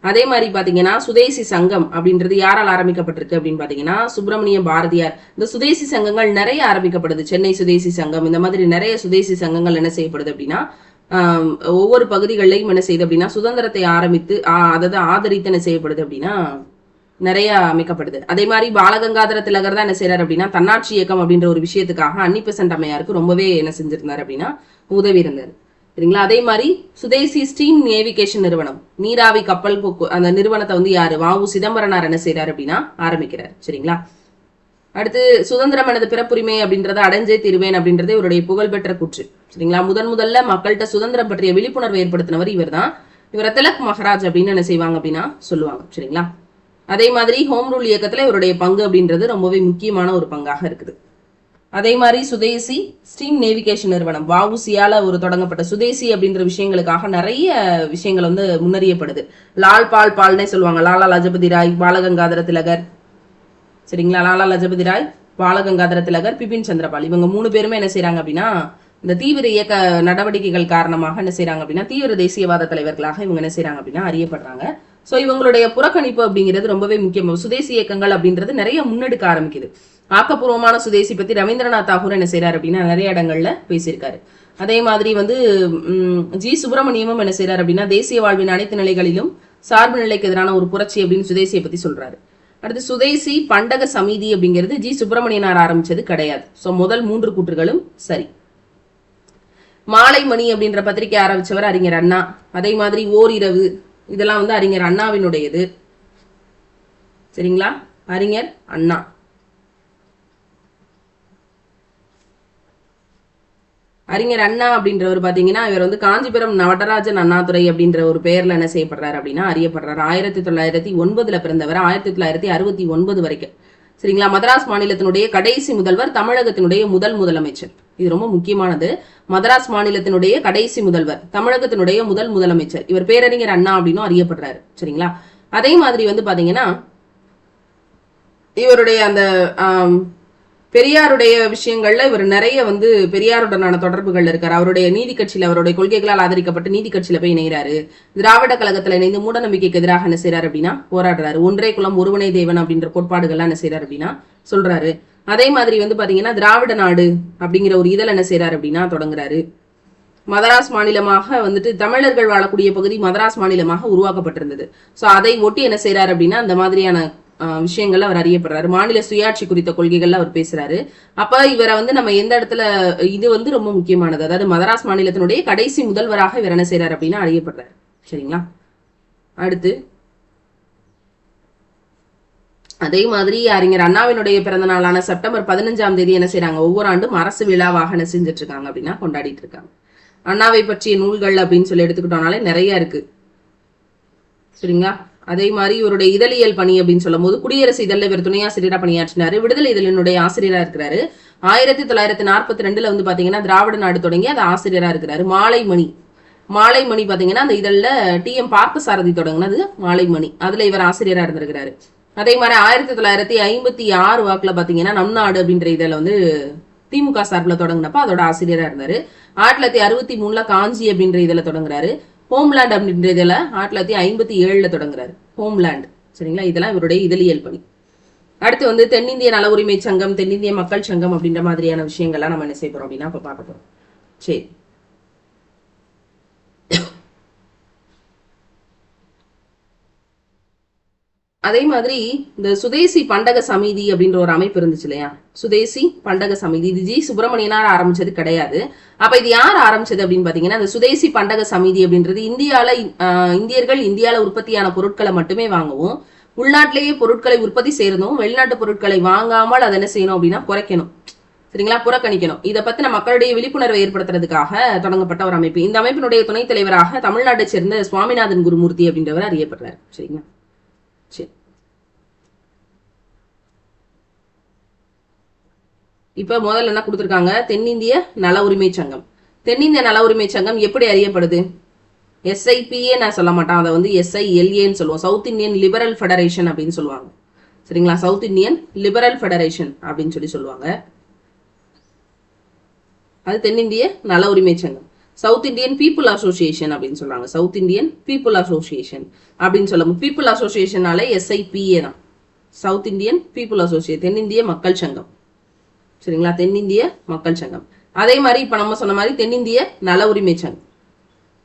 அதே மாதிரி பார்த்தீங்கன்னா சுதேசி சங்கம் அப்படின்றது யாரால் ஆரம்பிக்கப்பட்டிருக்கு அப்படின்னு பார்த்தீங்கன்னா சுப்பிரமணிய பாரதியார். இந்த சுதேசி சங்கங்கள் நிறைய ஆரம்பிக்கப்படுது. சென்னை சுதேசி சங்கம் இந்த மாதிரி நிறைய சுதேசி சங்கங்கள் என்ன செய்யப்படுது அப்படின்னா ஒவ்வொரு பகுதிகளிலையும் என்ன செய்யுது அப்படின்னா சுதந்திரத்தை ஆரம்பித்து அதை ஆதரித்து என்ன செய்யப்படுது அப்படின்னா நிறைய அமைக்கப்படுது. அதே மாதிரி பாலகங்காதர திலகர் தான் என்ன செய்யறாரு அப்படின்னா தன்னாட்சி இயக்கம் அப்படின்ற ஒரு விஷயத்துக்காக அன்னி பெசன்ட் அம்மையாருக்கு ரொம்பவே என்ன செஞ்சிருந்தார் அப்படின்னா உதவி இருந்தார். சரிங்களா? அதே மாதிரி சுதேசி ஸ்டீம் நேவிகேஷன் நிறுவனம். நீராவி கப்பல் போக்கு அந்த நிறுவனத்தை வந்து யாரு? வாவு சிதம்பரனார் என்ன செய்யறாரு அப்படின்னா ஆரம்பிக்கிறார். சரிங்களா? அடுத்து சுதந்திரம் எனது பிறப்புரிமை அப்படின்றத அடைஞ்சே தீர்வேன் அப்படின்றது இவருடைய புகழ்பெற்ற கூற்று. சரிங்களா? முதன் முதல்ல மக்கள்கிட்ட சுதந்திரம் பற்றிய விழிப்புணர்வு ஏற்படுத்தினவர் இவர்தான். இவரை திலக் மகராஜ் அப்படின்னு என்ன செய்வாங்க அப்படின்னா சொல்லுவாங்க. சரிங்களா? அதே மாதிரி ஹோம் ரூல் இயக்கத்துல இவருடைய பங்கு அப்படின்றது ரொம்பவே முக்கியமான ஒரு பங்காக இருக்குது. அதே மாதிரி சுதேசி ஸ்டீம் நேவிகேஷன் நிறுவனம். வாவுசியால ஒரு தொடங்கப்பட்ட சுதேசி அப்படின்ற விஷயங்களுக்காக நிறைய விஷயங்கள் வந்து முன்னறியப்படுது. லால் பால் பால்னே சொல்லுவாங்க. லாலா லஜபதி ராய் பாலகங்காதர திலகர். சரிங்களா? லாலா லஜபதி ராய் பாலகங்காதர திலகர் பிபின் சந்திரபால். இவங்க மூணு பேருமே என்ன செய்யறாங்க அப்படின்னா இந்த தீவிர இயக்க நடவடிக்கைகள் காரணமாக என்ன செய்யறாங்க அப்படின்னா தீவிர தேசியவாத தலைவர்களாக இவங்க என்ன செய்யறாங்க அப்படின்னா அறியப்படுறாங்க. ஸோ இவங்களுடைய புறக்கணிப்பு அப்படிங்கிறது ரொம்பவே முக்கியம். சுதேசி இயக்கங்கள் அப்படின்றது நிறைய முன்னெடுக்க ஆரம்பிக்குது. ஆக்கப்பூர்வமான சுதேசி பத்தி ரவீந்திரநாத் தாகூர் என்ன செய்யறாரு அப்படின்னா நிறைய இடங்கள்ல பேசியிருக்காரு. அதே மாதிரி வந்து ஜி சுப்பிரமணியமும் என்ன செய்யறாரு அப்படின்னா தேசிய வாழ்வின் அனைத்து நிலைகளிலும் சார்பு நிலைக்கு எதிரான ஒரு புரட்சி அப்படின்னு சுதேசியை பத்தி சொல்றாரு. அடுத்து சுதேசி பண்டக சமிதி அப்படிங்கிறது ஜி சுப்பிரமணியனார் ஆரம்பிச்சது கிடையாது. சோ முதல் மூன்று கூற்றுகளும் சரி. மாலை மணி அப்படின்ற பத்திரிகை ஆரம்பிச்சவர் அறிஞர் அண்ணா. அதே மாதிரி ஓரிரவு இதெல்லாம் வந்து அறிஞர் அண்ணாவினுடையது. சரிங்களா? அறிஞர் அண்ணா. அறிஞர் அண்ணா அப்படின்றவர் பாத்தீங்கன்னா இவர் வந்து காஞ்சிபுரம் நடராஜன் அண்ணாதுரை அப்படின்ற ஒரு பெயர்ல என்ன செய்யப்படுறாரு அப்படின்னா அறியப்படுறாரு. ஆயிரத்தி தொள்ளாயிரத்தி ஒன்பதுல பிறந்தவர் ஆயிரத்தி தொள்ளாயிரத்தி அறுபத்தி ஒன்பது வரைக்கும். சரிங்களா? மதராஸ் மாநிலத்தினுடைய கடைசி முதல்வர் தமிழகத்தினுடைய முதல் முதலமைச்சர். இது ரொம்ப முக்கியமானது. மதராஸ் மாநிலத்தினுடைய கடைசி முதல்வர் தமிழகத்தினுடைய முதல் முதலமைச்சர். இவர் பேரறிஞர் அண்ணா அப்படின்னு அறியப்படுறாரு. சரிங்களா? அதே மாதிரி வந்து பாத்தீங்கன்னா இவருடைய அந்த ஆஹ் பெரியாருடைய விஷயங்கள்ல இவர் நிறைய வந்து பெரியாருடனான தொடர்புகள் இருக்காரு. அவருடைய நீதி கட்சியில அவருடைய கொள்கைகளால் ஆதரிக்கப்பட்டு நீதி கட்சியில போய் இணைகிறாரு. திராவிட கழகத்துல இணைந்து மூட நம்பிக்கைக்கு எதிராக என்ன செய்றாரு அப்படின்னா போராடுறாரு. ஒன்றே குலம் ஒருவனை தேவன் அப்படின்ற கோட்பாடுகள்லாம் என்ன செய்றாரு அப்படின்னா சொல்றாரு. அதே மாதிரி வந்து பாத்தீங்கன்னா திராவிட நாடு அப்படிங்கிற ஒரு இதழ் என்ன செய்றாரு அப்படின்னா தொடங்குறாரு. மதராஸ் மாநிலமாக வந்துட்டு தமிழர்கள் வாழக்கூடிய பகுதி மதராஸ் மாநிலமாக உருவாக்கப்பட்டிருந்தது. சோ அதை ஒட்டி என்ன செய்றாரு அப்படின்னா அந்த மாதிரியான விஷயங்கள் அவர் அறியப்படுறாரு. மாநில சுயாட்சி குறித்த கொள்கைகள்ல அவர் பேசுறாரு. அப்ப இவரை வந்து நம்ம எந்த இடத்துல இது வந்து ரொம்ப முக்கியமானது. அதாவது மதராஸ் மாநிலத்தினுடைய கடைசி முதல்வராக இவர் என்ன செய்யறாரு அப்படின்னா அறியப்படுறாரு. சரிங்களா? அடுத்து அதே மாதிரி அறிஞர் அண்ணாவினுடைய பிறந்த நாளான செப்டம்பர் பதினஞ்சாம் தேதி என்ன செய்றாங்க? ஒவ்வொரு ஆண்டும் அரசு விழாவாக என்ன செஞ்சுட்டு இருக்காங்க அப்படின்னா கொண்டாடிட்டு இருக்காங்க அண்ணாவை பற்றிய நூல்கள் அப்படின்னு சொல்லி எடுத்துக்கிட்டோம்னாலே நிறைய இருக்கு. சரிங்களா? அதே மாதிரி இவருடைய இதழியல் பணி அப்படின்னு சொல்லும் போது குடியரசு இதழில் இவர் துணையாசிரியரா பணியாற்றினாரு. விடுதலை இதழினுடைய ஆசிரியரா இருக்கிறாரு. ஆயிரத்தி தொள்ளாயிரத்தி நாற்பத்தி ரெண்டுல வந்து பாத்தீங்கன்னா திராவிட நாடு தொடங்கி அது ஆசிரியரா இருக்கிறாரு. மாலை மணி மாலை மணி பாத்தீங்கன்னா அந்த இதழில் டி எம் பார்த்தசாரதி தொடங்கினது மாலை மணி அதுல இவர் ஆசிரியரா இருந்திருக்கிறாரு. அதே மாதிரி ஆயிரத்தி தொள்ளாயிரத்தி ஐம்பத்தி ஆறு வாக்குல பாத்தீங்கன்னா நம் நாடு அப்படின்ற இதழ வந்து திமுக சார்பில் தொடங்கினப்ப அதோட ஆசிரியராக இருந்தார். ஆயிரத்தி தொள்ளாயிரத்தி அறுபத்தி மூணுல காஞ்சி அப்படின்ற இதில் தொடங்குறாரு. ஹோம்லேண்ட் அப்படின்ற இதில் ஆயிரத்தி தொள்ளாயிரத்தி ஐம்பத்தி ஏழில் தொடங்குறாரு. ஹோம்லேண்ட். சரிங்களா? இதெல்லாம் இவருடைய இதழியல் பணி அடுத்து வந்து தென்னிந்திய நல உரிமை சங்கம் தென்னிந்திய மக்கள் சங்கம் அப்படின்ற மாதிரியான விஷயங்கள்லாம் நம்ம என்ன செய்ய அப்படின்னா இப்போ பார்க்க போகிறோம் சரி. அதே மாதிரி இந்த சுதேசி பண்டக சமிதி அப்படின்ற ஒரு அமைப்பு இருந்துச்சு இல்லையா? சுதேசி பண்டக சமிதி. இது ஜி சுப்பிரமணியனார் ஆரம்பிச்சது கிடையாது. அப்ப இது யார் ஆரம்பிச்சது அப்படின்னு பாத்தீங்கன்னா இந்த சுதேசி பண்டக சமிதி அப்படின்றது இந்தியால இந்தியர்கள் இந்தியால உற்பத்தியான பொருட்களை மட்டுமே வாங்கவும் உள்நாட்டிலேயே பொருட்களை உற்பத்தி செய்யறதும் வெளிநாட்டு பொருட்களை வாங்காமல் அதை என்ன செய்யணும் அப்படின்னா குறைக்கணும். சரிங்களா? புறக்கணிக்கணும். இதை பத்தின மக்களுடைய விழிப்புணர்வை ஏற்படுத்துறதுக்காக தொடங்கப்பட்ட ஒரு அமைப்பு. இந்த அமைப்பினுடைய துணைத் தலைவராக தமிழ்நாட்டை சேர்ந்த சுவாமிநாதன் குருமூர்த்தி அப்படின்றவர் அறியப்படுறாரு. சரிங்களா? சரி இப்ப முதல்ல என்ன கொடுத்துருக்காங்க? தென்னிந்திய நல உரிமை சங்கம். தென்னிந்திய நல உரிமை சங்கம் எப்படி அறியப்படுது? எஸ்ஐபிஏ நான் சொல்ல மாட்டேன். அதை வந்து எஸ்ஐஎல்ஏன்னு சொல்லுவோம். சவுத் இந்தியன் லிபரல் ஃபெடரேஷன் அப்படின்னு சொல்லுவாங்க. சரிங்களா? சவுத் இந்தியன் லிபரல் ஃபெடரேஷன் அப்படின்னு சொல்லி சொல்லுவாங்க. அது தென்னிந்திய நல உரிமை சங்கம். சவுத் இந்தியன் பீப்புள் அசோசியேஷன் அப்படின்னு சொல்றாங்க. சவுத் இந்தியன் பீப்புள் அசோசியேஷன் அப்படின்னு சொல்லும்போது பீப்புள் அசோசியேஷனால எஸ்ஐபிஏ தான். சவுத் இந்தியன் பீப்புள் அசோசியேஷன் தென்னிந்திய மக்கள் சங்கம். சரிங்களா? தென்னிந்திய மக்கள் சங்கம். அதே மாதிரி இப்ப நம்ம சொன்ன மாதிரி தென்னிந்திய நல உரிமை சங்கம்.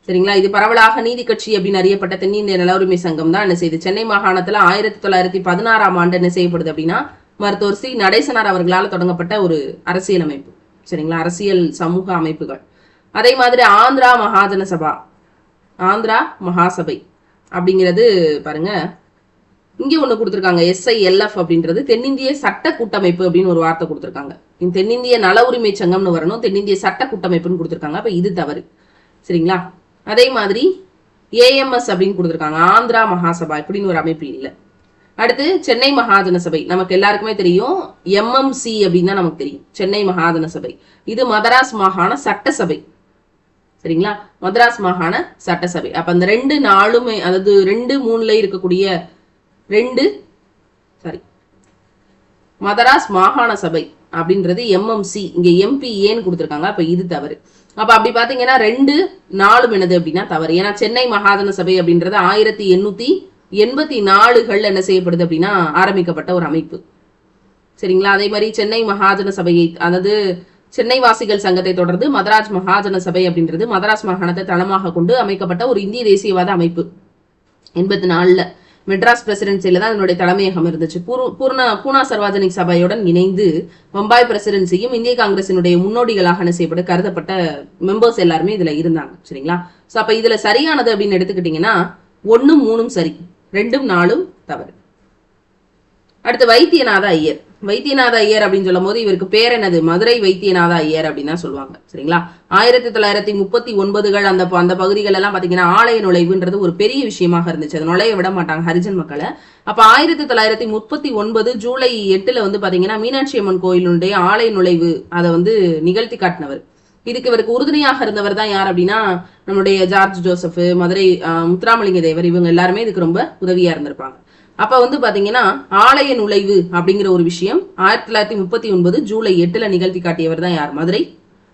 சரிங்களா? இது பரவலாக நீதி கட்சி அப்படின்னு அறியப்பட்ட தென்னிந்திய நல உரிமை சங்கம் தான் என்ன செய்யுது? சென்னை மாகாணத்துல ஆயிரத்தி தொள்ளாயிரத்தி பதினாறாம் ஆண்டு என்ன செய்யப்படுது அப்படின்னா மருத்துவர் சி. நடேசனார் அவர்களால் தொடங்கப்பட்ட ஒரு அரசியல் அமைப்பு சரிங்களா? அரசியல் சமூக அமைப்புகள். அதே மாதிரி ஆந்திரா மகாஜன சபா. ஆந்திரா மகாசபை அப்படிங்கிறது பாருங்க. இங்கே ஒன்று கொடுத்துருக்காங்க எஸ்ஐஎல்எஃப் அப்படின்றது தென்னிந்திய சட்ட கூட்டமைப்பு அப்படின்னு ஒரு வார்த்தை கொடுத்துருக்காங்க. இந்த தென்னிந்திய நல உரிமை சங்கம்னு வரணும் தென்னிந்திய சட்ட கூட்டமைப்புன்னு கொடுத்துருக்காங்க. அப்போ இது தவறு. சரிங்களா? அதே மாதிரி ஏஎம்எஸ் அப்படின்னு கொடுத்துருக்காங்க ஆந்திரா மகாசபா இப்படின்னு ஒரு அமைப்பு இல்லை. அடுத்து சென்னை மகாஜன சபை. நமக்கு எல்லாருக்குமே தெரியும் எம்எம்சி அப்படின்னு தான் நமக்கு தெரியும். சென்னை மகாஜன சபை. இது மதராஸ் மாகாண சட்டசபை. சரிங்களா? மதராஸ் மாகாண சட்டசபை. அப்ப அந்த ரெண்டு நாளுமே அதாவது ரெண்டு மூணுல இருக்கக்கூடிய ரெண்டு சாரி மதராஸ் மாகாண சபை அப்படின்றது எம்எம்சி இங்க எம்பி ஏன்னு கொடுத்துருக்காங்க. அப்ப இது தவறு. அப்ப அப்படி பாத்தீங்கன்னா ரெண்டு நாளும் என்னது அப்படின்னா தவறு. ஏன்னா சென்னை மகாதன சபை அப்படின்றது ஆயிரத்தி எண்ணூத்தி எண்பத்தி நாலுகள் என்ன செய்யப்படுது அப்படின்னா ஆரம்பிக்கப்பட்ட ஒரு அமைப்பு. சரிங்களா? அதே மாதிரி சென்னை மகாஜன சபையை அதாவது சென்னை வாசிகள் சங்கத்தை தொடர்ந்து மதராஜ் மகாஜன சபை அப்படின்றது மதராஸ் மாகாணத்தை தளமாக கொண்டு அமைக்கப்பட்ட ஒரு இந்திய தேசியவாத அமைப்பு. எண்பத்தி நாலுல மெட்ராஸ் பிரசிடென்சியில தான் அதனுடைய தலைமையகம் இருந்துச்சு. பூர் பூர்ண பூனா சர்வாஜனிக் சபையுடன் இணைந்து பம்பாய் பிரசிடென்சியும் இந்திய காங்கிரசினுடைய முன்னோடிகளாக என்ன செய்யப்பட்டு கருதப்பட்ட மெம்பர்ஸ் எல்லாருமே இதுல இருந்தாங்க. சரிங்களா? சோ அப்ப இதுல சரியானது அப்படின்னு எடுத்துக்கிட்டீங்கன்னா ஒன்னும் மூணும் சரி. ரெண்டும் நாலும் தவறு. அடுத்து வைத்தியநாத ஐயர். வைத்தியநாத ஐயர் அப்படின்னு சொல்லும் போது இவருக்கு பேர் என்னது? மதுரை வைத்தியநாத ஐயர் அப்படின்னு தான் சொல்லுவாங்க. சரிங்களா? ஆயிரத்தி தொள்ளாயிரத்தி முப்பத்தி ஒன்பதுகள் அந்த அந்த பகுதிகள் எல்லாம் பாத்தீங்கன்னா ஆலய நுழைவுன்றது ஒரு பெரிய விஷயமாக இருந்துச்சு. அது நுழைய விட மாட்டாங்க ஹரிஜன் மக்களை. அப்ப ஆயிரத்தி தொள்ளாயிரத்தி முப்பத்தி ஒன்பது ஜூலை எட்டுல வந்து பாத்தீங்கன்னா மீனாட்சி அம்மன் கோயிலுடைய ஆலய நுழைவு அதை வந்து நிகழ்த்தி காட்டினவர். இதுக்கு இவருக்கு உறுதுணையாக இருந்தவர் தான் யார் அப்படின்னா நம்முடைய ஜார்ஜ் ஜோசப் மதுரை முத்துராமலிங்க தேவர். இவங்க எல்லாருமே இதுக்கு ரொம்ப உதவியா இருந்திருப்பாங்க. அப்போ வந்து பார்த்தீங்கன்னா ஆலய நுழைவு அப்படிங்கிற ஒரு விஷயம் ஆயிரத்தி தொள்ளாயிரத்தி முப்பத்தி ஒன்பது ஜூலை எட்டில் நிகழ்த்தி காட்டியவர் தான் யார்? மதுரை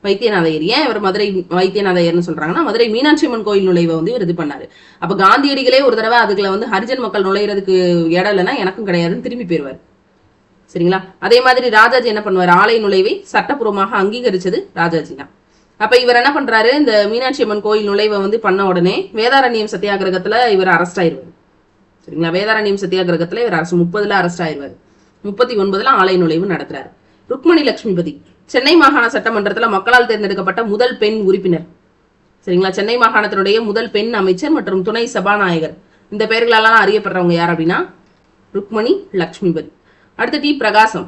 வைத்தியநாதையர் ஏன் இவர் மதுரை வைத்தியநாதையர்னு சொல்றாங்கன்னா மதுரை மீனாட்சி அம்மன் கோயில் நுழைவை வந்து இவர் இது பண்ணாரு. அப்ப காந்தியடிகளே ஒரு தடவை அதுக்குள்ள வந்து ஹரிஜன் மக்கள் நுழையிறதுக்கு இடம் இல்லைன்னா எனக்கும் கிடையாதுன்னு திரும்பி போயிருவார். சரிங்களா? அதே மாதிரி ராஜாஜி என்ன பண்ணுவார்? ஆலய நுழைவை சட்டப்பூர்வமாக அங்கீகரிச்சது ராஜாஜி தான். அப்ப இவர் என்ன பண்றாரு? இந்த மீனாட்சி அம்மன் கோயில் நுழைவை வந்து பண்ண உடனே வேதாரண்யம் சத்தியாகிரகத்துல இவர் அரெஸ்ட் ஆயிருவார். சரிங்களா? வேதாரண்யம் சத்தியாகிரகத்துல இவர் அரசு முப்பதுல அரெஸ்ட் ஆயிருவார். முப்பத்தி ஒன்பதுல ஆலய நுழைவு நடத்துறாரு. ருக்மணி லட்சுமிபதி சென்னை மாகாண சட்டமன்றத்துல மக்களால் தேர்ந்தெடுக்கப்பட்ட முதல் பெண் உறுப்பினர். சரிங்களா? சென்னை மாகாணத்தினுடைய முதல் பெண் அமைச்சர் மற்றும் துணை சபாநாயகர். இந்த பெயர்களெல்லாம் அறியப்படுறவங்க யார் அப்படின்னா? ருக்மணி லக்ஷ்மிபதி. அடுத்து டி. பிரகாசம்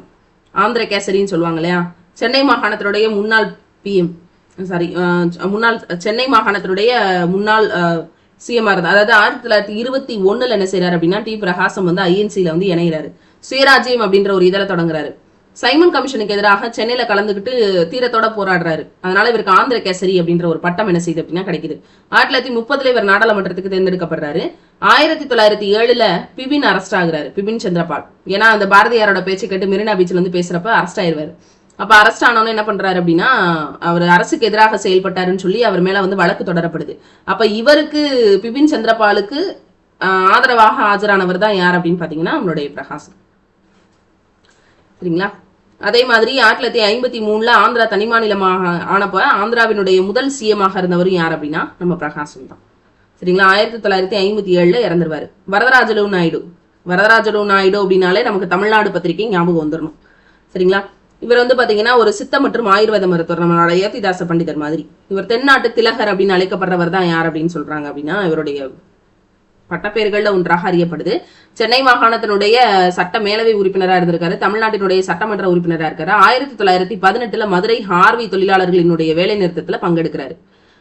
ஆந்திர கேசரின்னு சொல்லுவாங்க இல்லையா? சென்னை மாகாணத்தினுடைய முன்னாள் பிஎம் சாரி முன்னாள் சென்னை மாகாணத்தினுடைய முன்னாள் சிஎம்ஆர் இருந்தார் அதாவது ஆயிரத்தி தொள்ளாயிரத்தி இருபத்தி ஒண்ணுல என்ன செய்யறாரு அப்படின்னா டி பிரகாசம் வந்து ஐஎன்சியில வந்து இணைகிறாரு சுயராஜ்யம் அப்படின்ற ஒரு இதழ தொடங்குறாரு. சைமன் கமிஷனுக்கு எதிராக சென்னையில கலந்துக்கிட்டு தீரத்தோட போராடுறாரு. அதனால இவருக்கு ஆந்திர கேசரி அப்படின்ற ஒரு பட்டம் என்ன செய்யுது அப்படின்னா கிடைக்குது. ஆயிரத்தி தொள்ளாயிரத்தி முப்பதுல இவர் நாடாளுமன்றத்துக்கு தேர்ந்தெடுக்கப்படுறாரு. ஆயிரத்தி தொள்ளாயிரத்தி ஏழுல பிபின் அரெஸ்ட் ஆகுறாரு பிபின் சந்திரபால். ஏன்னா அந்த பாரதியாரோட பேச்சு கேட்டு மெரினா பீச்ல வந்து பேசுறப்ப அரெஸ்ட் ஆயிடுவாரு அப்ப அரெஸ்ட் ஆனவன என்ன பண்றாரு அப்படின்னா அவர் அரசுக்கு எதிராக செயல்பட்டாருன்னு சொல்லி அவர் மேல வந்து வழக்கு தொடரப்படுது. அப்ப இவருக்கு பிபின் சந்திரபாலுக்கு ஆதரவாக ஆஜரானவர் தான் யார் அப்படின்னு பாத்தீங்கன்னா நம்மளுடைய பிரகாசம் சரிங்களா? அதே மாதிரி ஆயிரத்தி தொள்ளாயிரத்தி ஐம்பத்தி மூணுல ஆந்திரா தனி மாநிலமாக ஆனப்ப ஆந்திராவினுடைய முதல் சிஎமாக இருந்தவரும் யார் அப்படின்னா நம்ம பிரகாசம் தான். சரிங்களா? ஆயிரத்தி தொள்ளாயிரத்தி ஐம்பத்தி ஏழுல இறந்துருவாரு. வரதராஜலு நாயுடு. வரதராஜலு நாயுடு அப்படின்னாலே நமக்கு தமிழ்நாடு பத்திரிகை ஞாபகம் வந்துடணும் சரிங்களா? இவர் வந்து பாத்தீங்கன்னா ஒரு சித்த மற்றும் ஆயுர்வேத மருத்துவர். நம்மளோட ஏத்திதாச பண்டிதர் மாதிரி. இவர் தென்னாட்டு திலகர் அப்படின்னு அழைக்கப்படுறவர் தான் யார் அப்படின்னு சொல்றாங்க அப்படின்னா இவருடைய பட்டப்பெயர்கள்ல ஒன்றாக அறியப்படுது. சென்னை மாகாணத்தினுடைய சட்ட மேலவை உறுப்பினராக இருந்திருக்காரு. தமிழ்நாட்டினுடைய சட்டமன்ற உறுப்பினராக இருக்காரு. ஆயிரத்தி தொள்ளாயிரத்தி பதினெட்டுல மதுரை ஹார்வி தொழிலாளர்களினுடைய வேலை நிறுத்தத்துல பங்கெடுக்கிறாரு.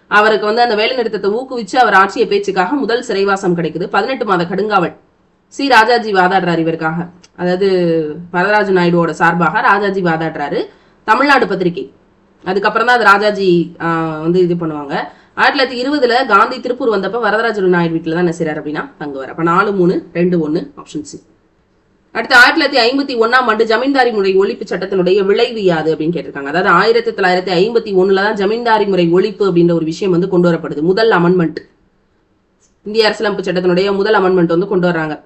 அவருக்கு வந்து அந்த வேலை நிறுத்தத்தை ஊக்குவிச்சு அவர் ஆட்சிய பேச்சுக்காக முதல் சிறைவாசம் கிடைக்குது. பதினெட்டு மாத கடுங்காவல். சி ராஜாஜி வாதாடுறாரு இவருக்காக. அதாவது வரதராஜ நாயுடுவோட சார்பாக ராஜாஜி வாதாடுறாரு தமிழ்நாடு பத்திரிகை. அதுக்கப்புறம் தான் அது ராஜாஜி வந்து இது பண்ணுவாங்க. ஆயிரத்தி தொள்ளாயிரத்தி இருபதுல காந்தி திருப்பூர் வந்தப்ப வரதராஜ நாயுடு வீட்டில் தான் என்ன செய்யறாரு அப்படின்னா தங்குவார் அப்போ நாலு மூணு ரெண்டு ஒன்று ஆப்ஷன் சி அடுத்து ஆயிரத்தி தொள்ளாயிரத்தி ஐம்பத்தி ஒன்னாம் ஆண்டு ஜமீன்தாரி முறை ஒழிப்பு சட்டத்தினுடைய விளைவு யாது அப்படின்னு கேட்டிருக்காங்க. அதாவது ஆயிரத்தி தொள்ளாயிரத்தி ஐம்பத்தி ஒண்ணுல தான் ஜமீன்தாரி முறை ஒழிப்பு அப்படின்ற ஒரு விஷயம் வந்து கொண்டு வரப்படுது. முதல் அமெண்ட்மெண்ட் இந்திய அரசியலமைப்பு சட்டத்தினுடைய முதல் அமெண்ட்மெண்ட் வந்து கொண்டு வர்றாங்க.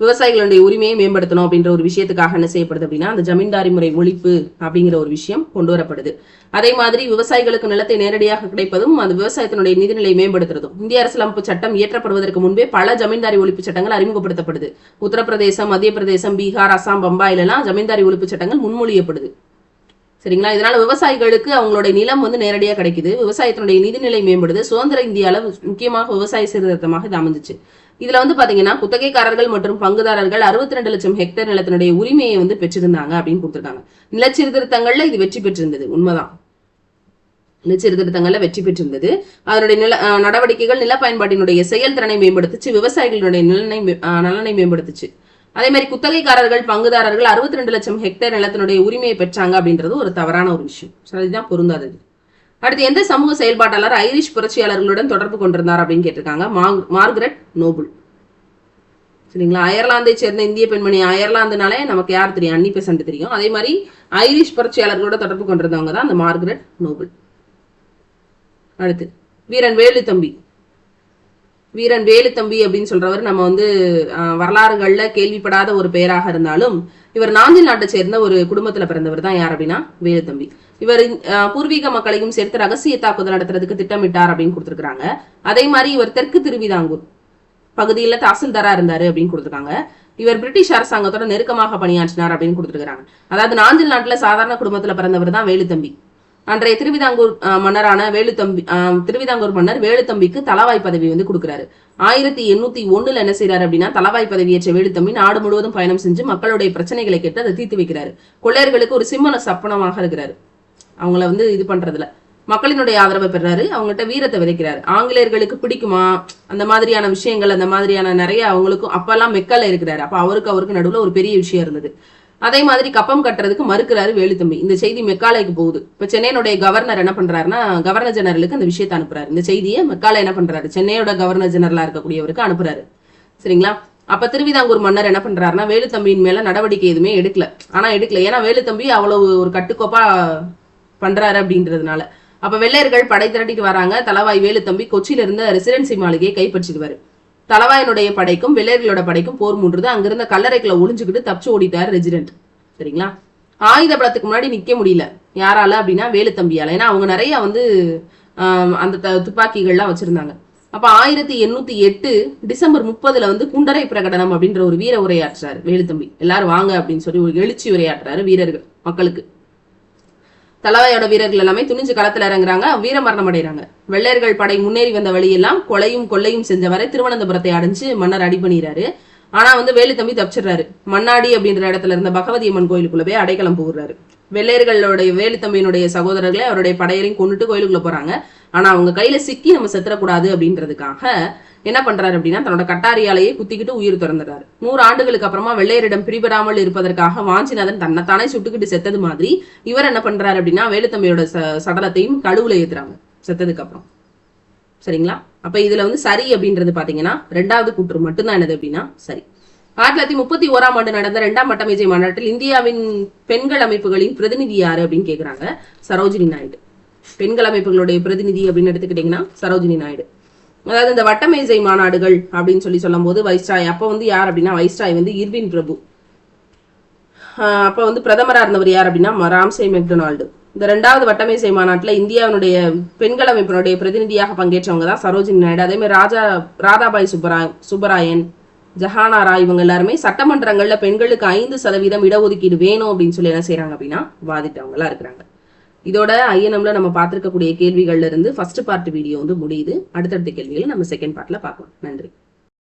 விவசாயிகளுடைய உரிமையை மேம்படுத்தணும் அப்படின்ற ஒரு விஷயத்துக்காக என்ன செய்யப்படுது அப்படின்னா அந்த ஜமீன்தாரி முறை ஒழிப்பு அப்படிங்கிற ஒரு விஷயம் கொண்டு வரப்படுது. அதே மாதிரி விவசாயிகளுக்கு நிலத்தை நேரடியாக கிடைப்பதும் அந்த விவசாயத்தினுடைய நிதிநிலையை மேம்படுத்துறதும். இந்திய அரசியலமைப்பு சட்டம் இயற்றப்படுவதற்கு முன்பே பல ஜமீன்தாரி ஒழிப்பு சட்டங்கள் அறிமுகப்படுத்தப்படுது. உத்தரப்பிரதேசம் மத்திய பிரதேசம் பீகார் அசாம் பம்பாயில எல்லாம் ஜமீன்தாரி ஒழிப்பு சட்டங்கள் முன்மொழியப்படுது. சரிங்களா? இதனால விவசாயிகளுக்கு அவங்களுடைய நிலம் வந்து நேரடியா கிடைக்குது. விவசாயத்தினுடைய நிதிநிலை மேம்படுது. சுதந்திர இந்தியாவில் முக்கியமாக விவசாய சீர்திருத்தமாக இது அமைஞ்சிச்சு. இதுல வந்து பாத்தீங்கன்னா குத்தகைக்காரர்கள் மற்றும் பங்குதாரர்கள் அறுபத்தி ரெண்டு லட்சம் ஹெக்டேர் நிலத்தினுடைய உரிமையை வந்து பெற்றிருந்தாங்க அப்படின்னு கொடுத்திருக்காங்க. நிலச்சீர்திருத்தங்கள்ல இது வெற்றி பெற்றிருந்தது. உண்மைதான். நிலச்சீர்திருத்தங்கள்ல வெற்றி பெற்றிருந்தது. அதனுடைய நில நடவடிக்கைகள் நில பயன்பாட்டினுடைய செயல்திறனை மேம்படுத்துச்சு விவசாயிகளுடைய நிலனை மே- நலனை மேம்படுத்துச்சு. அதே மாதிரி குத்தகைக்காரர்கள் பங்குதாரர்கள் அறுபத்தி ரெண்டு லட்சம் ஹெக்டேர் நிலத்தினுடைய உரிமையை பெற்றாங்க அப்படின்றது ஒரு தவறான ஒரு விஷயம். சரிதான் பொருந்தாதது. அடுத்து எந்த சமூக செயல்பாட்டாளர் ஐரிஷ் புரட்சியாளர்களுடன் தொடர்பு கொண்டிருந்தார் அப்படின்னு கேட்டிருக்காங்க? Margaret Noble. சரிங்களா? அயர்லாந்தை சேர்ந்த இந்திய பெண்மணி அயர்லாந்துனாலே நமக்கு யார் தெரியும்? அன்னி பெசன்ட் தெரியும். அதே மாதிரி ஐரிஷ் புரட்சியாளர்களோட தொடர்பு கொண்டிருந்தவங்க தான் அந்த மார்கரெட் நோபல். அடுத்து வீரன் வேலு தம்பி வீரன் வேலு தம்பி அப்படின்னு சொல்றவர் நம்ம வந்து ஆஹ், வரலாறுகள்ல கேள்விப்படாத ஒரு பெயராக இருந்தாலும் இவர் நாஞ்சில் நாட்டை சேர்ந்த ஒரு குடும்பத்துல பிறந்தவர் தான் யார் அப்படின்னா வேலு தம்பி. இவர் ஆஹ், பூர்வீக மக்களையும் சேர்த்து ரகசிய தாக்குதல் நடத்துறதுக்கு திட்டமிட்டார் அப்படின்னு கொடுத்துருக்காங்க அதே மாதிரி இவர் தெற்கு திருவிதாங்கூர் பகுதியில தாசில்தாரா இருந்தாரு அப்படின்னு கொடுத்திருக்காங்க. இவர் பிரிட்டிஷ் அரசாங்கத்தோட நெருக்கமாக பணியாற்றினார் அப்படின்னு கொடுத்துருக்காங்க அதாவது நாஞ்சில் நாட்டுல சாதாரண குடும்பத்துல பிறந்தவர் தான் வேலுத்தம்பி அன்றைய திருவிதாங்கூர் மன்னரான வேலுத்தம்பி ஆஹ், திருவிதாங்கூர் மன்னர் வேலுத்தம்பிக்கு தலவாய் பதவி வந்து கொடுக்குறாரு. ஆயிரத்தி எண்ணூத்தி ஒண்ணுல என்ன செய்யறாரு அப்படின்னா தலவாய் பதவியேற்ற வேலுத்தம்பி நாடு முழுவதும் பயணம் செஞ்சு மக்களுடைய பிரச்சனைகளை கேட்டு அதை தீர்த்து வைக்கிறாரு. கொள்ளையர்களுக்கு ஒரு சிம்மன சப்பனமாக இருக்கிறாரு. அவங்கள வந்து இது பண்றதுல மக்களினுடைய ஆதரவை பெறாரு அவங்ககிட்ட வீரத்தை விதைக்கிறாரு. ஆங்கிலேயர்களுக்கு பிடிக்குமா? அந்த மாதிரியான விஷயங்கள் அந்த மாதிரியான நிறைய அவங்களுக்கும் அப்பெல்லாம் மெக்கல்ல இருக்கிறாரு. அப்ப அவருக்கு அவருக்கு நடுவுல ஒரு பெரிய விஷயம் இருந்தது. அதே மாதிரி கப்பம் கட்டுறதுக்கு மறுக்கிறாரு வேலுத்தம்பி இந்த செய்தி மெக்காலைக்கு போகுது. இப்ப சென்னையினுடைய கவர்னர் என்ன பண்றாருன்னா கவர்னர் ஜெனரலுக்கு அந்த விஷயத்தை அனுப்புறாரு. இந்த செய்தியை மெக்காலை என்ன பண்றாரு? சென்னையோட கவர்னர் ஜெனரலா இருக்கக்கூடியவருக்கு அனுப்புறாரு. சரிங்களா? அப்ப திருவிதாங்கூர் மன்னர் என்ன பண்றாருன்னா வேலுத்தம்பியின் மேல நடவடிக்கை எதுவுமே எடுக்கல. ஆனா எடுக்கல. ஏன்னா வேலுத்தம்பி அவ்வளவு ஒரு கட்டுக்கோப்பா பண்றாரு அப்படின்றதுனால. அப்ப வெள்ளையர்கள் படை திரட்டிட்டு வராங்க. தலவாய் வேலுத்தம்பி கொச்சியில இருந்த ரெசிடென்சி மாளிகையை கைப்பற்றிடுவாரு. தலவாயனுடைய படைக்கும் வெள்ளையர்களோட படைக்கும் போர் மூன்றுது அங்கிருந்த கல்லறைக்குள்ள ஒளிஞ்சுக்கிட்டு தப்பிச்சு ஓடிட்டார் ரெசிடென்ட் சரிங்களா? ஆயுத பலத்துக்கு முன்னாடி நிக்க முடியல. யாரால அப்படின்னா வேலுத்தம்பியால ஏன்னா அவங்க நிறைய வந்து அந்த த- துப்பாக்கிகள்லாம் வச்சிருந்தாங்க. அப்ப ஆயிரத்தி எண்ணூத்தி எட்டு டிசம்பர் முப்பதுல வந்து குண்டரை பிரகடனம் அப்படின்ற ஒரு வீர உரையாற்றுறாரு வேலுத்தம்பி எல்லாரும் வாங்க அப்படின்னு சொல்லி ஒரு எழுச்சி உரையாற்றுறாரு வீரர்கள் மக்களுக்கு. தலவாயோட வீரர்கள் எல்லாமே துணிஞ்சு களத்துல இறங்குறாங்க. வீரமரணம் அடைகிறாங்க வெள்ளையர்கள் படை முன்னேறி வந்த வழியெல்லாம் கொலையும் கொள்ளையும் செஞ்சவரை திருவனந்தபுரத்தை அடைஞ்சு மன்னர் அடி பண்ணிடுறாரு ஆனா வந்து வேலுத்தம்பி தப்பிச்சிடுறாரு. மண்ணாடி அப்படின்ற இடத்துல இருந்த பகவதி அம்மன் கோயிலுக்குள்ள போய் அடைக்கலம் போடுறாரு வெள்ளையர்களுடைய வேலுத்தம்பியினுடைய சகோதரர்களை அவருடைய படையரையும் கொண்டுட்டு கோயிலுக்குள்ள போறாங்க. ஆனா அவங்க கையில சிக்கி நம்ம செத்துறக்கூடாது அப்படின்றதுக்காக என்ன பண்றாரு அப்படின்னா தன்னோட கட்டாரியாலேயே குத்திக்கிட்டு உயிர் திறந்துறாரு நூறு ஆண்டுகளுக்கு அப்புறமா வெள்ளையரிடம் பிரிபடாமல் இருப்பதற்காக வாஞ்சிநாதன் தன்னைத்தானே சுட்டுக்கிட்டு செத்தது மாதிரி இவர் என்ன பண்றாரு அப்படின்னா வேலுத்தம்பியோட ச- சடலத்தையும் கழுவுல ஏத்துறாங்க செத்ததுக்கு அப்புறம். சரிங்களா? அப்ப இதுல வந்து சரி அப்படின்றது பாத்தீங்கன்னா ரெண்டாவது கூற்று மட்டும்தான் என்னது அப்படின்னா சரி. ஆயிரத்தி தொள்ளாயிரத்தி முப்பத்தி ஓராம் ஆண்டு நடந்த இரண்டாம் வட்டமேஜை மாநாட்டில் இந்தியாவின் பெண்கள் அமைப்புகளின் பிரதிநிதி யாரு அப்படின்னு கேக்குறாங்க சரோஜினி நாயுடு. பெண்கள் அமைப்புகளுடைய பிரதிநிதி அப்படின்னு எடுத்துக்கிட்டீங்கன்னா சரோஜினி நாயுடு. அதாவது இந்த வட்டமேசை மாநாடுகள் அப்படின்னு சொல்லி சொல்லும்போது வைஸ்ராய் அப்போ வந்து யார் அப்படின்னா வைஸ்ராய் வந்து இர்வின் பிரபு. அப்போ வந்து பிரதமராக இருந்தவர் யார் அப்படின்னா ராம்சே மெக்டொனால்டு. இந்த ரெண்டாவது வட்டமேசை மாநாட்டில் இந்தியாவினுடைய பெண்கள் அமைப்பினுடைய பிரதிநிதியாக பங்கேற்றவங்க தான் சரோஜினி நாயுடு. அதே மாதிரி ராஜா ராதாபாய் சுப்பராய் சுப்பராயன் ஜஹானா ராய் இவங்க எல்லாருமே சட்டமன்றங்களில் பெண்களுக்கு ஐந்து சதவீதம் இடஒதுக்கீடு வேணும் அப்படின்னு சொல்லி என்ன செய்கிறாங்க அப்படின்னா வாதிட்டவங்களா இருக்கிறாங்க. இதோட ஐஎன்எம்ல நம்ம பார்த்துருக்கக்கூடிய கேள்விகள்ல இருந்து ஃபர்ஸ்ட் பார்ட் வீடியோ வந்து முடியுது. அடுத்தடுத்த கேள்விகளை நம்ம செகண்ட் பார்ட்ல பார்க்கலாம் நன்றி.